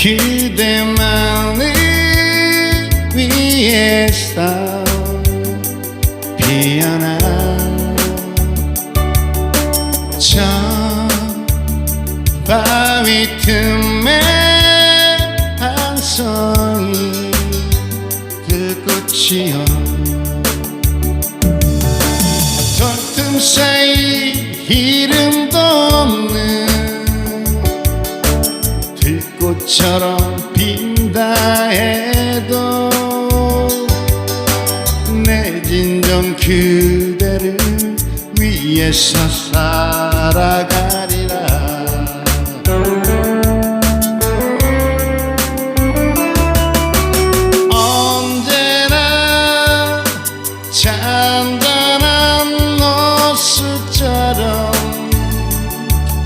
그대만을 위해서 피어난 저 바위 틈에 한 송이 그 꽃이여. 젖틈 사이 이름 꽃처럼 빈다 해도 내 진정 그대를 위해서 살아가리라. 언제나 잔다